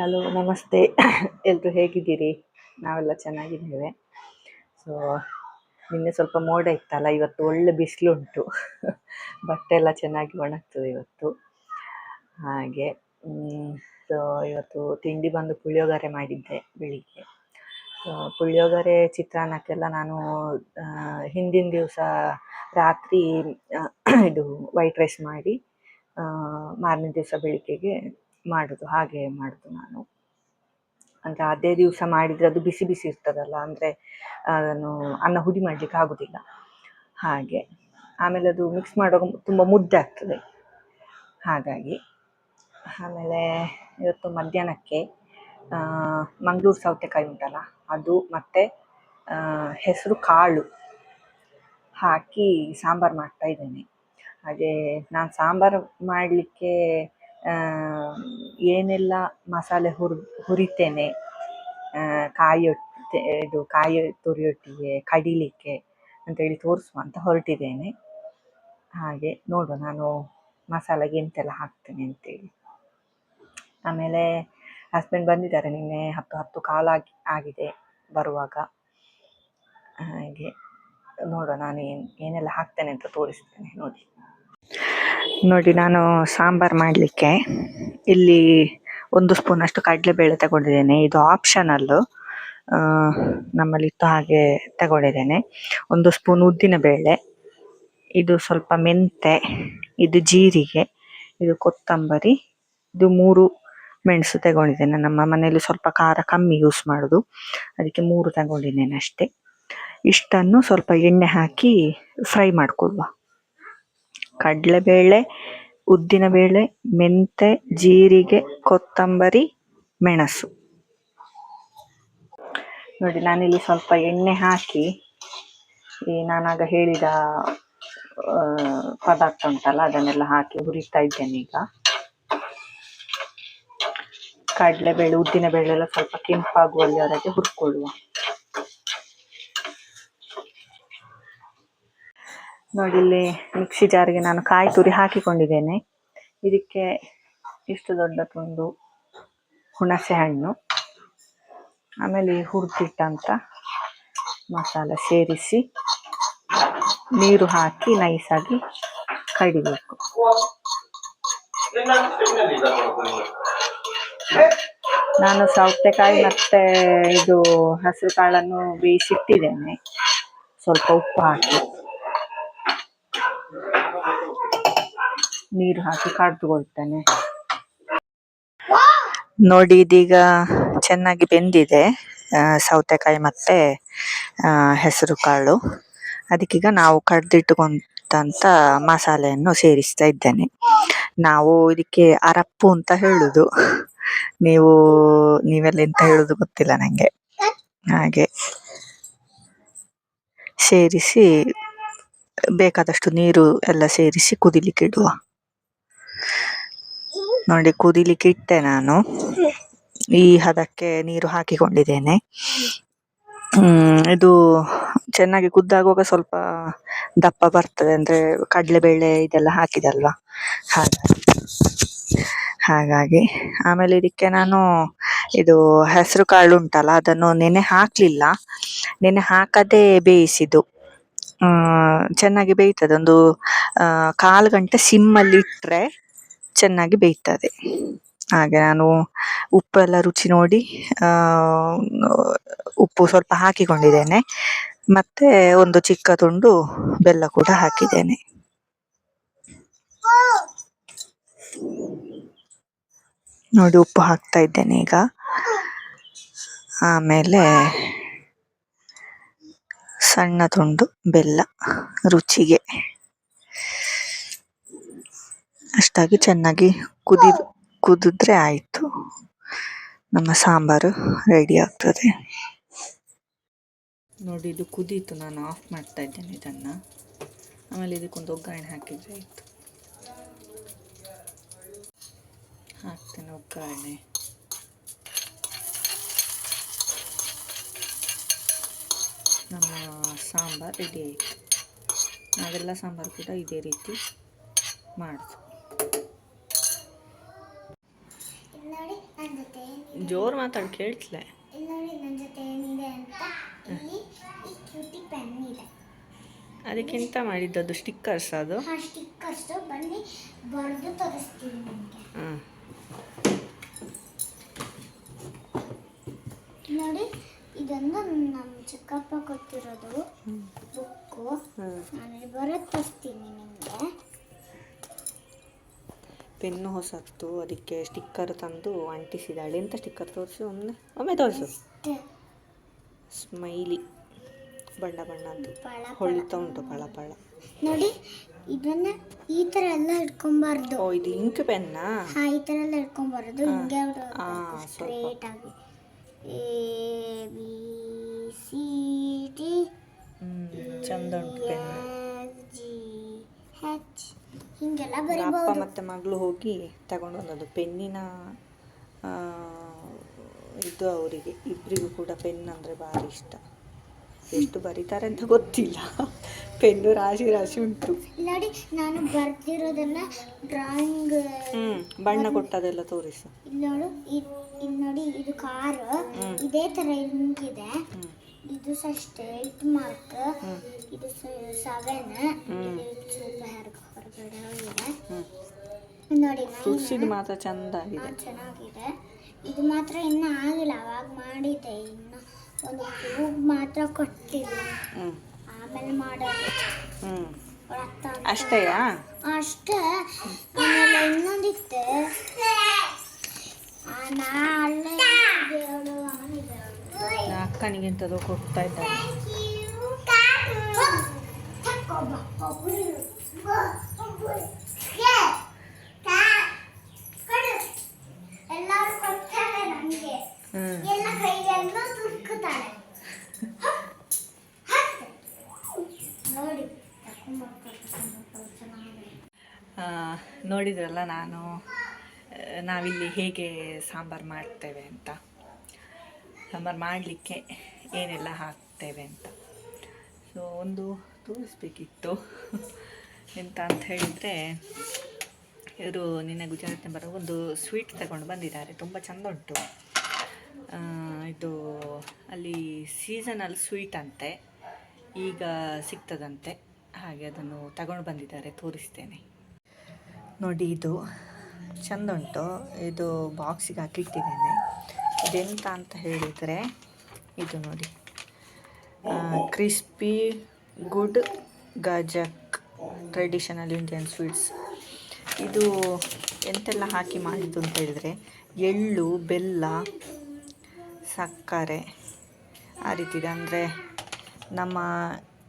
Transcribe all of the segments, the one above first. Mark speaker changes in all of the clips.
Speaker 1: Hello, ನಮಸ್ತೆ. ಎಲ್ಲರೂ ಹೇಗಿದ್ದೀರಿ? ನಾವೆಲ್ಲ ಚೆನ್ನಾಗಿದ್ದೇವೆ. ಸೊ ನಿನ್ನೆ ಸ್ವಲ್ಪ ಮೋಡ ಇತ್ತಲ್ಲ, ಇವತ್ತು ಒಳ್ಳೆ ಬಿಸಿಲುಂಟು. ಬಟ್ಟೆ ಎಲ್ಲ ಚೆನ್ನಾಗಿ ಒಣಗ್ತದೆ ಇವತ್ತು. ಹಾಗೆ ಸೊ ಇವತ್ತು ತಿಂಡಿ ಬಂದು ಪುಳಿಯೋಗರೆ ಮಾಡಿದ್ದೆ ಬೆಳಿಗ್ಗೆ. ಸೊ ಪುಳಿಯೋಗರೆ, ಚಿತ್ರಾನ್ನಕ್ಕೆಲ್ಲ ನಾನು ಹಿಂದಿನ ದಿವಸ ರಾತ್ರಿ ಇದು ವೈಟ್ ರೈಸ್ ಮಾಡಿ ಮಾರನೇ ದಿವಸ ಬೆಳಿಗ್ಗೆಗೆ ಮಾಡೋದು, ಹಾಗೆ ಮಾಡೋದು ನಾನು. ಅಂದರೆ ಅದೇ ದಿವಸ ಮಾಡಿದರೆ ಅದು ಬಿಸಿ ಬಿಸಿ ಇರ್ತದಲ್ಲ, ಅಂದರೆ ಅದನ್ನು ಅನ್ನ ಹುಡಿ ಮಾಡಲಿಕ್ಕೆ ಆಗೋದಿಲ್ಲ. ಹಾಗೆ, ಆಮೇಲೆ ಅದು ಮಿಕ್ಸ್ ಮಾಡುವಾಗ ತುಂಬ ಮುದ್ದೆ ಆಗ್ತದೆ. ಹಾಗಾಗಿ, ಆಮೇಲೆ ಇವತ್ತು ಮಧ್ಯಾಹ್ನಕ್ಕೆ ಮಂಗಳೂರು ಸೌತೆಕಾಯಿ ಉಂಟಲ್ಲ, ಅದು ಮತ್ತು ಹೆಸರು ಕಾಳು ಹಾಕಿ ಸಾಂಬಾರು ಮಾಡ್ತಾ ಇದ್ದೇನೆ. ಹಾಗೆ ನಾನು ಸಾಂಬಾರು ಮಾಡಲಿಕ್ಕೆ ಏನೆಲ್ಲ ಮಸಾಲೆ ಹುರ್ ಹುರಿತೇನೆ ಆ, ಕಾಯಿ ಒಟ್ಟು ಇದು ಕಾಯಿ ತುರಿಯೊಟ್ಟಿಗೆ ಕಡಿಲಿಕ್ಕೆ ಅಂತೇಳಿ ತೋರಿಸುವ ಅಂತ ಹೊರಟಿದ್ದೇನೆ. ಹಾಗೆ ನೋಡುವ ನಾನು ಮಸಾಲೆಗೆ ಎಂತೆಲ್ಲ ಹಾಕ್ತೇನೆ ಅಂತೇಳಿ. ಆಮೇಲೆ ಹಸ್ಬೆಂಡ್ ಬಂದಿದ್ದಾರೆ ನಿನ್ನೆ ಹತ್ತು ಹತ್ತು ಕಾಲಾಗಿ ಆಗಿದೆ ಬರುವಾಗ. ಹಾಗೆ ನೋಡುವ ನಾನು ಏನು ಏನೆಲ್ಲ ಹಾಕ್ತೇನೆ ಅಂತ ತೋರಿಸ್ತೇನೆ ನೋಡಿ. ನೋಡಿ, ನಾನು ಸಾಂಬಾರು ಮಾಡಲಿಕ್ಕೆ ಇಲ್ಲಿ ಒಂದು ಸ್ಪೂನ್ ಅಷ್ಟು ಕಡಲೆಬೇಳೆ ತಗೊಂಡಿದ್ದೇನೆ. ಇದು ಆಪ್ಷನಲ್ಲು ನಮ್ಮಲ್ಲಿತ್ತು ಹಾಗೆ ತಗೊಂಡಿದ್ದೇನೆ. ಒಂದು ಸ್ಪೂನ್ ಉದ್ದಿನ ಬೇಳೆ, ಇದು ಸ್ವಲ್ಪ ಮೆಂತೆ, ಇದು ಜೀರಿಗೆ, ಇದು ಕೊತ್ತಂಬರಿ, ಇದು ಮೂರು ಮೆಣಸು ತಗೊಂಡಿದ್ದೇನೆ. ನಮ್ಮ ಮನೆಯಲ್ಲಿ ಸ್ವಲ್ಪ ಖಾರ ಕಮ್ಮಿ ಯೂಸ್ ಮಾಡೋದು. ಅದಕ್ಕೆ ಮೂರು ತಗೊಂಡಿದ್ದೇನೆ ಅಷ್ಟೇ. ಇಷ್ಟನ್ನು ಸ್ವಲ್ಪ ಎಣ್ಣೆ ಹಾಕಿ ಫ್ರೈ ಮಾಡ್ಕೊಳ್ಳುವ. ಕಡಲೆಬೇಳೆ, ಉದ್ದಿನಬೇಳೆ, ಮೆಂತೆ, ಜೀರಿಗೆ, ಕೊತ್ತಂಬರಿ, ಮೆಣಸು. ನೋಡಿ, ನಾನಿಲ್ಲಿ ಸ್ವಲ್ಪ ಎಣ್ಣೆ ಹಾಕಿ ಈ ನಾನಾಗ ಹೇಳಿದ ಪದಾರ್ಥ ಉಂಟಲ್ಲ, ಅದನ್ನೆಲ್ಲ ಹಾಕಿ ಹುರಿತಾ ಇದ್ದೇನೆ ಈಗ. ಕಡಲೆಬೇಳೆ ಉದ್ದಿನಬೇಳೆ ಎಲ್ಲ ಸ್ವಲ್ಪ ಕೆಂಪಾಗುವಲ್ಲಿವರೆಗೆ ಹುರ್ಕೊಳ್ಳುವ. ನೋಡಿ, ಇಲ್ಲಿ ಮಿಕ್ಸಿ ಜಾರಿಗೆ ನಾನು ಕಾಯಿ ತುರಿ ಹಾಕಿಕೊಂಡಿದ್ದೇನೆ. ಇದಕ್ಕೆ ಇಷ್ಟು ದೊಡ್ಡ ತುಂಡು ಹುಣಸೆ ಹಣ್ಣು, ಆಮೇಲೆ ಈ ಹುರಿದಿಟ್ಟಂತ ಮಸಾಲೆ ಸೇರಿಸಿ ನೀರು ಹಾಕಿ ನೈಸಾಗಿ ಕಡಿಬೇಕು. ನಾನು ಸೌತೆಕಾಯಿ ಮತ್ತೆ ಇದು ಹಸಿರು ಕಾಳನ್ನು ಬೇಯಿಸಿಟ್ಟಿದ್ದೇನೆ. ಸ್ವಲ್ಪ ಉಪ್ಪು ಹಾಕಿ. ನೀರು ಹಾಕಿ ಕಡ್ದುಕೊಳ್ತೇನೆ. ನೋಡಿ, ಇದೀಗ ಚೆನ್ನಾಗಿ ಬೆಂದಿದೆ. ಸೌತೆಕಾಯಿ ಮತ್ತೆ ಹೆಸರು ಕಾಳು. ಅದಕ್ಕೀಗ ನಾವು ಕಡ್ದಿಟ್ಟುಕೊಂಡಂತ ಮಸಾಲೆಯನ್ನು ಸೇರಿಸ್ತಾ ಇದ್ದೇನೆ. ನಾವು ಇದಕ್ಕೆ ಅರಪ್ಪು ಅಂತ ಹೇಳುದು. ನೀವು, ನೀವೆಲ್ಲ ಎಂತ ಹೇಳುದು ಗೊತ್ತಿಲ್ಲ ನಂಗೆ. ಹಾಗೆ ಸೇರಿಸಿ, ಬೇಕಾದಷ್ಟು ನೀರು ಎಲ್ಲ ಸೇರಿಸಿ ಕುದಿಲಿಕ್ಕೆ ಇಡುವ ನೋಡಿ, ಕುದಿಲಿಕ್ಕೆ ಇಟ್ಟೆ ನಾನು. ಈ ಹದಕ್ಕೆ ನೀರು ಹಾಕಿಕೊಂಡಿದ್ದೇನೆ. ಇದು ಚೆನ್ನಾಗಿ ಕುದ್ದಾಗುವಾಗ ಸ್ವಲ್ಪ ದಪ್ಪ ಬರ್ತದೆ ಅಂದ್ರೆ ಕಡಲೆಬೇಳೆ ಇದೆಲ್ಲ ಹಾಕಿದಲ್ವಾ? ಹಾಗಾಗಿ ಆಮೇಲೆ ಇದಕ್ಕೆ ನಾನು ಇದು ಹೆಸರು ಕಾಳು ಉಂಟಲ್ಲ, ಅದನ್ನು ನೆನೆ ಹಾಕ್ಲಿಲ್ಲ. ನೆನೆ ಹಾಕದೆ ಬೇಯಿಸಿದ್ದು. ಚೆನ್ನಾಗಿ ಬೇಯ್ತದೆ. ಒಂದು ಕಾಲು ಗಂಟೆ ಸಿಮ್ಮಲ್ಲಿ ಇಟ್ಟರೆ ಚೆನ್ನಾಗಿ ಬೇಯ್ತದೆ. ಹಾಗೆ ನಾನು ಉಪ್ಪೆಲ್ಲ ರುಚಿ ನೋಡಿ ಉಪ್ಪು ಸ್ವಲ್ಪ ಹಾಕಿಕೊಂಡಿದ್ದೇನೆ. ಮತ್ತೆ ಒಂದು ಚಿಕ್ಕ ತುಂಡು ಬೆಲ್ಲ ಕೂಡ ಹಾಕಿದ್ದೇನೆ. ನೋಡಿ ಉಪ್ಪು ಹಾಕ್ತಾ ಇದ್ದೇನೆ ಈಗ. ಆಮೇಲೆ ಸಣ್ಣ ತುಂಡು ಬೆಲ್ಲ ರುಚಿಗೆ. ಅಷ್ಟಾಗಿ ಚೆನ್ನಾಗಿ ಕುದಿ, ಕುದಿದ್ರೆ ಆಯಿತು. ನಮ್ಮ ಸಾಂಬಾರು ರೆಡಿ ಆಗ್ತದೆ. ನೋಡಿ, ಇದು ಕುದೀತು, ನಾನು ಆಫ್ ಮಾಡ್ತಾ ಇದ್ದೇನೆ ಇದನ್ನು. ಆಮೇಲೆ ಇದಕ್ಕೊಂದು ಒಗ್ಗರಣೆ ಹಾಕಿದರೆ ಆಯಿತು. ಹಾಕ್ತೇನೆ ಒಗ್ಗರಣೆ. ನಮ್ಮ ಸಾಂಬಾರು ರೆಡಿ ಆಯಿತು. ನಾವೆಲ್ಲ ಸಾಂಬಾರು ಕೂಡ ಇದೇ ರೀತಿ ಮಾಡೋದು
Speaker 2: ನೋಡಿ ನನ್ನ ಜೊತೆ
Speaker 1: ಜೋರು ಮಾತಾಡಿ ಕೇಳ್ತಲೇ
Speaker 2: ಇಲ್ಲಿ ನೋಡಿ ನನ್ನ ಜೊತೆ ಏನಿದೆ ಅಂತ ಇಲ್ಲಿ ಈ ಕ್ಯೂಟಿ ಪೆನ್ ಇದೆ.
Speaker 1: ಅದಕ್ಕಿಂತ ಮಾಡಿದ್ದದು? ಸ್ಟಿಕ್ಕರ್ಸ್ ಅದು?
Speaker 2: ಆ ಸ್ಟಿಕ್ಕರ್ಸ್ ಬನ್ನಿ ಬರೆದು ತೋರಿಸ್ತೀನಿ ನಿಮಗೆ.
Speaker 1: ಹಾಂ.
Speaker 2: ನೋಡಿ ಇದೊಂದು ನಮ್ಮ ಚಿಕ್ಕಪ್ಪ ಕೊಟ್ಟಿರೋದು ಬುಕ್ಕು ನಾನು ಬರೋದು ತರಿಸ್ತೀನಿ ನಿಮಗೆ.
Speaker 1: ಪೆನ್ನು ಹೊಸತ್ತು ಅದಕ್ಕೆ ಸ್ಟಿಕ್ಕರ್ ತಂದು ಅಂಟಿಸಿದಾಳೆ. ಎಂತ ಸ್ಟಿಕ್ಕರ್ ತೋರಿಸು ಒಮ್ಮೆ? ಒಮ್ಮೆ ತೋರಿಸು. ಸ್ಮೈಲಿ ಬಣ್ಣ ಬಣ್ಣ
Speaker 2: ಅಂತ.
Speaker 1: ಹೊಳಿತಾ ಉಂಟು ಪಳ ಪಳ.
Speaker 2: ನೋಡಿ ಇದನ್ನ ಈ ತರ ಎಲ್ಲ ಹಿಡ್ಕೊಂಬಾರ್ದು.
Speaker 1: ಓ ಇದು ಇಂಕ್ ಪೆನ್ನ
Speaker 2: ಹಾ ಈ ತರ ಎಲ್ಲ
Speaker 1: ಹಿಡ್ಕೊಂಬಾರ್ದು.
Speaker 2: ಹಿಂಗೆ. ಸ್ಟ್ರೇಟ್ ಆಗಿ. ಎ ಬಿ ಸಿ ಡಿ
Speaker 1: ಚಂದ ಉಂಟು ಪೆನ್ನು.
Speaker 2: ಜಿ ಹೆಚ್ ಹಿಂಗೆಲ್ಲ
Speaker 1: ಅಪ್ಪ ಮತ್ತು ಮಗಳು ಹೋಗಿ ತಗೊಂಡು ಬಂದದ್ದು ಪೆನ್ನಿನ ಇದು ಅವರಿಗೆ. ಇಬ್ಬರಿಗೂ ಕೂಡ ಪೆನ್ ಅಂದರೆ ಭಾರಿ ಇಷ್ಟ. ಎಷ್ಟು ಬರೀತಾರೆ ಅಂತ ಗೊತ್ತಿಲ್ಲ. ಪೆನ್ನು ರಾಶಿ ರಾಶಿ ಉಂಟು.
Speaker 2: ನೋಡಿ ನಾನು ಬರ್ದಿರೋದೆಲ್ಲ ಡ್ರಾಯಿಂಗ್
Speaker 1: ಬಣ್ಣ ಕೊಟ್ಟದೆಲ್ಲ ತೋರಿಸು.
Speaker 2: ಇಲ್ಲಿ ನೋಡು ಇಲ್ಲಿ ನೋಡಿ ಇದು ಕಾರ್. ಇದೇ ತರ
Speaker 1: ಹ್ಞೂ
Speaker 2: ಇದು ಅಷ್ಟೇ ಏಟ್ ಮಾರ್ಕ್ ಇದು ಸೆವೆನ್. ಸ್ವಲ್ಪ ನೋಡಿ
Speaker 1: ತುರ್ಸಿದು
Speaker 2: ನೈನ್
Speaker 1: ಮಾತ್ರ ಚಂದ ಆಗಿದೆ
Speaker 2: ಚೆನ್ನಾಗಿದೆ. ಇದು ಮಾತ್ರ ಇನ್ನೂ ಆಗಿಲ್ಲ ಅವಾಗ ಮಾಡಿದ್ದೆ. ಇನ್ನು ಒಂದು ಕ್ಯೂಬ್ ಮಾತ್ರ ಕೊಟ್ಟಿಲ್ಲ. ಆಮೇಲೆ ಮಾಡೋದು.
Speaker 1: ಹ್ಞೂ. ಅಷ್ಟೇಯಾ
Speaker 2: ಅಷ್ಟೇ ಆಮೇಲೆ ಇನ್ನೊಂದಿತ್ತೆ. ಆ, ನಾ ಅಲ್ಲೇ ಇದ್ದೇವಳು, ಅವನಿದ್ದೇವಳು.
Speaker 1: ನಾ ಅಕ್ಕನಿಗೆ ಎಂಥದೋ ಕೊಡ್ತಾ ಇದ್ದಾರೆ ನೋಡಿದ್ರಲ್ಲ ನಾನು, ನಾವಿಲ್ಲಿ ಹೇಗೆ ಸಾಂಬಾರು ಮಾಡ್ತೇವೆ ಅಂತ. ಸಾಂಬಾರು ಮಾಡಲಿಕ್ಕೆ ಏನೆಲ್ಲ ಹಾಕ್ತೇವೆ ಅಂತ. ಸೊ ಒಂದು ತೋರಿಸ್ಬೇಕಿತ್ತು. ಎಂತ ಅಂತ ಹೇಳಿದರೆ, ಇವರು ನಿನ್ನೆ ಗುಜರಾತ್ನ ಬರೋ ಒಂದು ಸ್ವೀಟ್ ತಗೊಂಡು ಬಂದಿದ್ದಾರೆ. ತುಂಬ ಚೆಂದ ಉಂಟು. ಇದು ಅಲ್ಲಿ ಸೀಸನಲ್ ಸ್ವೀಟ್ ಅಂತೆ. ಈಗ ಸಿಗ್ತದಂತೆ. ಹಾಗೆ ಅದನ್ನು ತಗೊಂಡು ಬಂದಿದ್ದಾರೆ. ತೋರಿಸ್ತೇನೆ. ನೋಡಿ ಇದು. ಚೆಂದ ಉಂಟು. ಇದು ಬಾಕ್ಸಿಗೆ ಹಾಕಿಟ್ಟಿದ್ದೇನೆ. ಇದೆಂತ ಅಂತ ಹೇಳಿದರೆ, ಇದು ನೋಡಿ. Crispy gud gajak traditional Indian sweets. ಇದು ಎಂತೆಲ್ಲ ಹಾಕಿ ಮಾಡಿದ್ದು ಅಂತ ಹೇಳಿದರೆ, ಎಳ್ಳು, ಬೆಲ್ಲ, ಸಕ್ಕರೆ, ಆ ರೀತಿ ಅಂದರೆ ನಮ್ಮ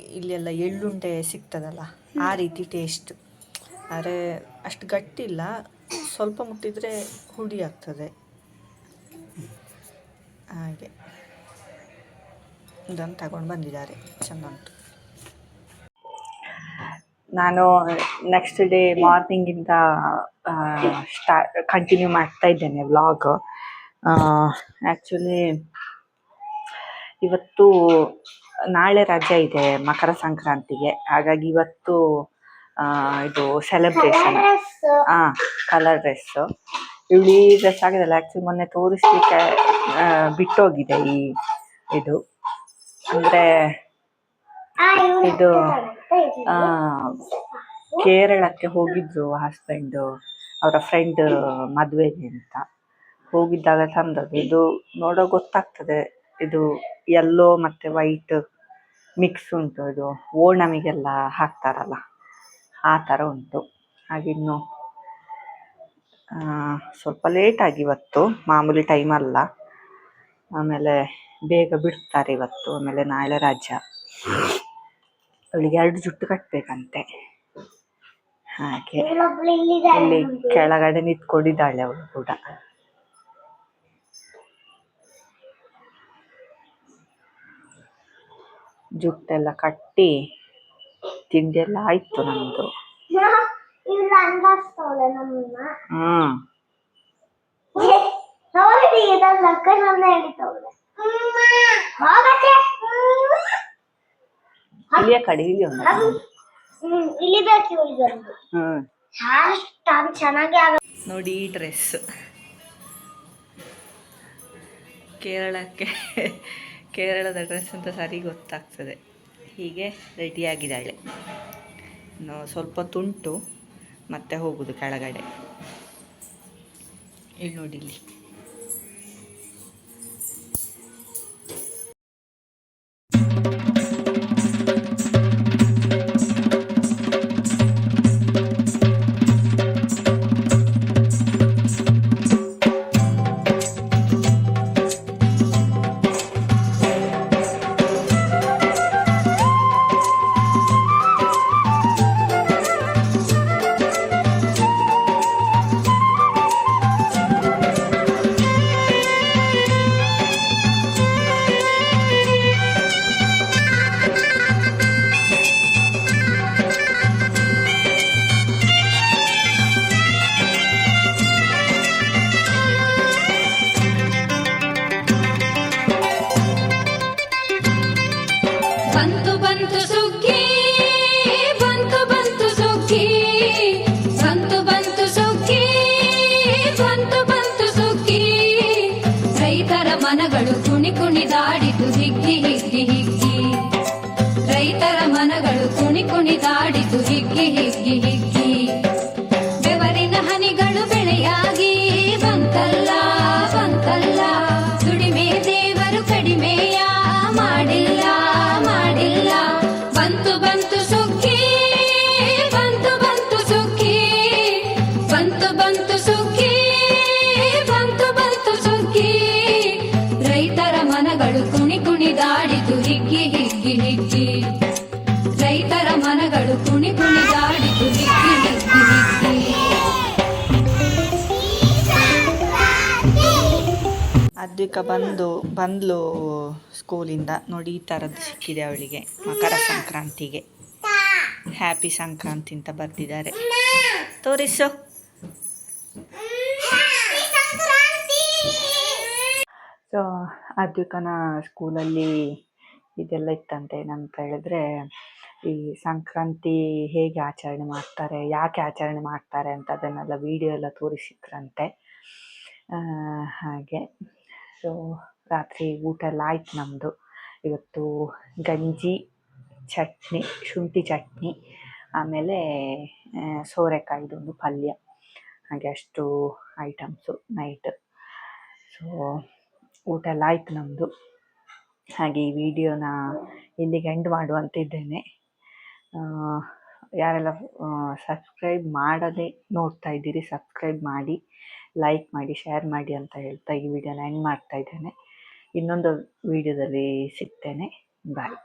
Speaker 1: ಇಲ್ಲೆಲ್ಲ ಎಳ್ಳುಂಡೆ ಸಿಗ್ತದಲ್ಲ, ಆ ರೀತಿ ಟೇಸ್ಟ್ ಆದರೆ ಅಷ್ಟು ಗಟ್ಟಿಲ್ಲ, ಸ್ವಲ್ಪ ಮುಟ್ಟಿದರೆ ಹುಡಿ ಆಗ್ತದೆ. ಹಾಗೆ. ಇದನ್ನು ತಗೊಂಡು ಬಂದಿದ್ದಾರೆ, ಚೆಂದ ನಾನು ನೆಕ್ಸ್ಟ್ ಡೇ ಮಾರ್ನಿಂಗಿಂದ ಸ್ಟಾ ಕಂಟಿನ್ಯೂ ಮಾಡ್ತಾ ಇದ್ದೇನೆ ವ್ಲಾಗ್ ಆಕ್ಚುಲಿ ಇವತ್ತು ನಾಳೆ ರಜೆ ಇದೆ ಮಕರ ಸಂಕ್ರಾಂತಿಗೆ. ಹಾಗಾಗಿ ಇವತ್ತು ಇದು ಸೆಲೆಬ್ರೇಷನ್ ಹಾಂ ಕಲರ್ ಡ್ರೆಸ್ ಇವಳಿ ಡ್ರೆಸ್ ಆಗಿದೆಲ್ಲ ಆಕ್ಚುಲಿ ಮೊನ್ನೆ ತೋರಿಸ್ಲಿಕ್ಕೆ ಬಿಟ್ಟೋಗಿದೆ ಈ ಇದು. ಅಂದ್ರೆ ಇದು ಕೇರಳಕ್ಕೆ ಹೋಗಿದ್ರು ಹಸ್ಬೆಂಡು ಅವರ ಫ್ರೆಂಡ್ ಮದುವೆಗೆ ಅಂತ. ಹೋಗಿದ್ದಾಗ ತಂದದ್ದು, ಇದು ನೋಡೋ ಗೊತ್ತಾಗ್ತದೆ. ಇದು ಯೆಲ್ಲೋ ಮತ್ತೆ ವೈಟ್ ಮಿಕ್ಸ್ ಉಂಟು ಇದು. ಓಣಮಿಗೆಲ್ಲ ಹಾಕ್ತಾರಲ್ಲ, ಆ ಥರ ಉಂಟು. ಹಾಗಿನ್ನು ಸ್ವಲ್ಪ ಲೇಟಾಗಿ ಇವತ್ತು, ಮಾಮೂಲಿ ಟೈಮ್ ಅಲ್ಲ. ಆಮೇಲೆ ಬೇಗ ಬಿಡ್ತಾರೆ ಇವತ್ತು, ಆಮೇಲೆ ನಾಳೆ ರಜಾ. ಅವಳಿಗೆ ಎರಡು ಜುಟ್ಟು ಕಟ್ಟಬೇಕಂತೆ ಹಾಗೆ ಇಲ್ಲಿ ಕೆಳಗಡೆ ನಿಂತ್ಕೊಂಡಿದ್ದಾಳೆ ಅವಳು ಕೂಡ. ಜುಟ್ಟೆಲ್ಲ ಕಟ್ಟಿ ತಿಂಡಿ ಎಲ್ಲ ಆಯ್ತು ನಮ್ದು. ಹ್ಮ್.
Speaker 2: ನೋಡಿ ಇದನ್ನ
Speaker 1: ಇಲ್ಲಿಯ ಕಡೆ ಇಲ್ಲಿ ಒಂದು.
Speaker 2: ಇಳಿಬೇಕು
Speaker 1: ಹ್ಮ್
Speaker 2: ಅಷ್ಟು ಚೆನ್ನಾಗಿ ಆಗ
Speaker 1: ನೋಡಿ ಈ ಡ್ರೆಸ್ ಕೇರಳಕ್ಕೆ ಕೇರಳದ ಡ್ರೆಸ್ ಅಂತ ಸರಿ ಗೊತ್ತಾಗ್ತದೆ. ಹೀಗೆ ರೆಡಿಯಾಗಿದ್ದಾಳೆ ಇನ್ನು ಸ್ವಲ್ಪ ತುಂಟು ಮತ್ತೆ ಹೋಗುದು ಕೆಳಗಡೆ. ಇಲ್ಲಿ ನೋಡಿ ಇಲ್ಲಿ.
Speaker 3: ಬಂತು ಬಂತು ಸುಗ್ಗಿ ರೈತರ ಮನಗಳು ಕುಣಿ ಕುಣಿದಾಡಿತು ಹಿಗ್ಗಿ ಹಿಗ್ಗಿ ಹಿಗ್ಗಿ. ರೈತರ ಮನಗಳು ಕುಣಿ ಕುಣಿದಾಡಿತು ಹಿಗ್ಗಿ ಹಿಗ್ಗಿ ಹಿಗ್ಗಿ. ಬೆವರಿನ ಹನಿಗಳು ಬೆಳೆಯಾಗಿ. ಬಂತಲ್ಲ ಬಂತಲ್ಲ. ದುಡಿಮೆ ದೇವರು ಕಡಿಮೆಯ, ಮಾಡಿಲ್ಲ ಮಾಡಿಲ್ಲ. ಬಂತು ಬಂತು ಸುಗ್ಗಿ ಹಿಗ್ಗಿ ಹಿಗ್ಗಿ ಹಿಗ್ಗಿ. ರೈತರ ಮನಗಳು ಕುಣಿ ಕುಣಿದಾಡಿತು ಹಿಗ್ಗಿ ಹಿಗ್ಗಿ ಹಿಗ್ಗಿ.
Speaker 1: ಅದ್ವಿಕ ಬಂದು, ಬಂದ್ಲು ಸ್ಕೂಲಿಂದ. ನೋಡಿ, ಈ ಥರದ್ದು ಸಿಕ್ಕಿದೆ ಅವಳಿಗೆ, ಮಕರ ಸಂಕ್ರಾಂತಿಗೆ. ಹ್ಯಾಪಿ ಸಂಕ್ರಾಂತಿ ಅಂತ ಬರೆದಿದ್ದಾರೆ. ತೋರಿಸು. ಸೊ ಅದ್ವಿಕನ ಸ್ಕೂಲಲ್ಲಿ ಇದೆಲ್ಲ ಇತ್ತಂತೆ ಏನಂತ ಹೇಳಿದ್ರೆ, ಈ ಸಂಕ್ರಾಂತಿ ಹೇಗೆ ಆಚರಣೆ ಮಾಡ್ತಾರೆ, ಯಾಕೆ ಆಚರಣೆ ಮಾಡ್ತಾರೆ ಅಂತ ಅದನ್ನೆಲ್ಲ ವಿಡಿಯೋ ಎಲ್ಲ ತೋರಿಸಿದ್ರಂತೆ. ಹಾಗೆ. ಸೊ ರಾತ್ರಿ ಊಟ ಎಲ್ಲ ಆಯ್ತು ನಮ್ಮದು ಇವತ್ತು ಗಂಜಿ ಚಟ್ನಿ, ಶುಂಠಿ ಚಟ್ನಿ, ಆಮೇಲೆ ಸೋರೆಕಾಯಿದೊಂದು ಪಲ್ಯ. ಹಾಗೆ ಅಷ್ಟು ಐಟಮ್ಸು ನೈಟ್ ಸೊ ಊಟ ಎಲ್ಲ ಆಯ್ತು ನಮ್ಮದು ಹಾಗೆ ಈ ವಿಡಿಯೋನ ಇಲ್ಲಿಗೆ ಎಂಡ್ ಮಾಡುವಂತಿದ್ದೇನೆ. ಯಾರೆಲ್ಲ ಸಬ್ಸ್ಕ್ರೈಬ್ ಮಾಡದೆ ನೋಡ್ತಾ ಇದ್ದೀರಿ ಸಬ್ಸ್ಕ್ರೈಬ್ ಮಾಡಿ ಲೈಕ್ ಮಾಡಿ ಶೇರ್ ಮಾಡಿ ಅಂತ ಹೇಳ್ತಾ ಈ ವಿಡಿಯೋನ ಎಂಡ್ ಮಾಡ್ತಾ ಇದ್ದೇನೆ. ಇನ್ನೊಂದು ವಿಡಿಯೋದಲ್ಲಿ ಸಿಗ್ತೇನೆ. ಬಾಯ್